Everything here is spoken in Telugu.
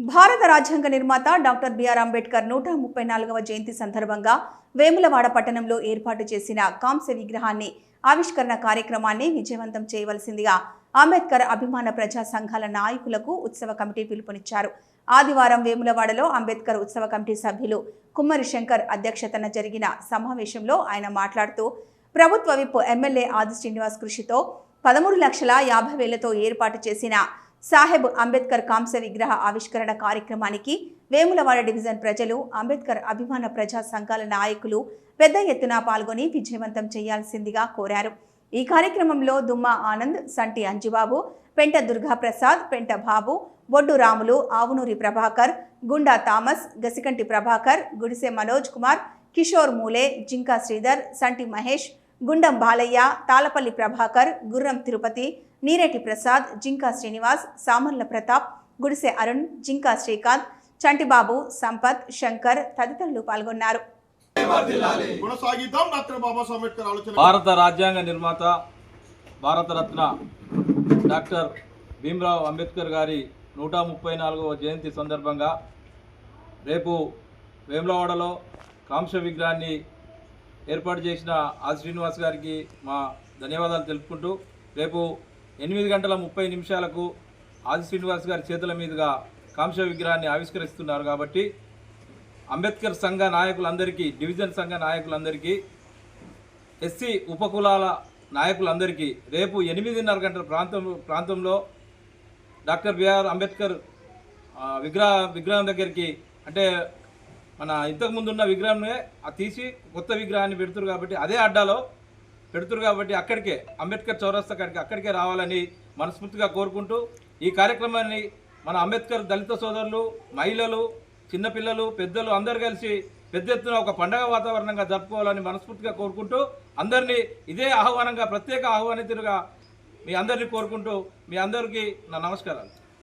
భారత రాజ్యాంగ నిర్మాత డాక్టర్ బిఆర్ అంబేద్కర్ నూట ముప్పై నాలుగవ జయంతి సందర్భంగా వేములవాడ పట్టణంలో ఏర్పాటు చేసిన కాంస్య విగ్రహాన్ని ఆవిష్కరణ కార్యక్రమాన్ని విజయవంతం చేయవలసిందిగా అంబేద్కర్ అభిమాన ప్రజా సంఘాల నాయకులకు ఉత్సవ కమిటీ పిలుపునిచ్చారు. ఆదివారం వేములవాడలో అంబేద్కర్ ఉత్సవ కమిటీ సభ్యులు కుమ్మరి శంకర్ అధ్యక్షతన జరిగిన సమావేశంలో ఆయన మాట్లాడుతూ ప్రభుత్వ విప్ ఎమ్మెల్యే ఆది శ్రీనివాస్ కృషితో పదమూడు లక్షల యాభై వేలతో ఏర్పాటు చేసిన సాహెబ్ అంబేద్కర్ కాంస్య విగ్రహ ఆవిష్కరణ కార్యక్రమానికి వేములవాడ డివిజన్ ప్రజలు అంబేద్కర్ అభిమాన ప్రజా సంఘాల నాయకులు పెద్ద ఎత్తున పాల్గొని విజయవంతం చేయాల్సిందిగా కోరారు. ఈ కార్యక్రమంలో దుమ్మ ఆనంద్ సంటి అంజిబాబు పెంట దుర్గాప్రసాద్ పెంట బాబు బొడ్డు రాములు ఆవునూరి ప్రభాకర్ గుండా థామస్ గసికంటి ప్రభాకర్ గుడిసె మనోజ్ కుమార్ కిషోర్ మూలే జింకా శ్రీధర్ సంటి మహేష్ గుండం బాలయ్య తాళపల్లి ప్రభాకర్ గుర్రం తిరుపతి నీరేటి ప్రసాద్ జింకా శ్రీనివాస్ సామర్ల ప్రతాప్ గుడిసె అరుణ్ జింకా శ్రీకాంత్ చంటిబాబు సంపత్ శంకర్ తదితరులు పాల్గొన్నారు. భారత రాజ్యాంగ నిర్మాత భారతరత్న డాక్టర్ భీమ్రావ్ అంబేద్కర్ గారి నూట ముప్పై నాలుగవ జయంతి సందర్భంగా రేపు వేములవాడలో కాంస్య విగ్రహాన్ని ఏర్పాటు చేసిన ఆది శ్రీనివాస్ గారికి మా ధన్యవాదాలు తెలుపుకుంటూ రేపు ఎనిమిది గంటల ముప్పై నిమిషాలకు ఆది శ్రీనివాస్ గారి చేతుల మీదుగా కాంస్య విగ్రహాన్ని ఆవిష్కరిస్తున్నారు కాబట్టి అంబేద్కర్ సంఘ నాయకులందరికీ డివిజన్ సంఘ నాయకులందరికీ ఎస్సీ ఉపకులాల నాయకులందరికీ రేపు ఎనిమిదిన్నర గంటల ప్రాంతం ప్రాంతంలో డాక్టర్ బిఆర్ అంబేద్కర్ విగ్రహ విగ్రహం దగ్గరికి అంటే మన ఇంతకు ముందు ఉన్న విగ్రహాన్ని తీసి కొత్త విగ్రహాన్ని పెడుతురు కాబట్టి అదే అడ్డాలో పెడుతురు కాబట్టి అక్కడికే అంబేద్కర్ చౌరస్తా కాడికి అక్కడికే రావాలని మనస్ఫూర్తిగా కోరుకుంటూ ఈ కార్యక్రమాన్ని మన అంబేద్కర్ దళిత సోదరులు మహిళలు చిన్నపిల్లలు పెద్దలు అందరు కలిసి పెద్ద ఎత్తున ఒక పండగ వాతావరణంగా జరుపుకోవాలని మనస్ఫూర్తిగా కోరుకుంటూ అందరినీ ఇదే ఆహ్వానంగా ప్రత్యేక ఆహ్వానితులుగా మీ అందరినీ కోరుకుంటూ మీ అందరికీ నా నమస్కారాలు.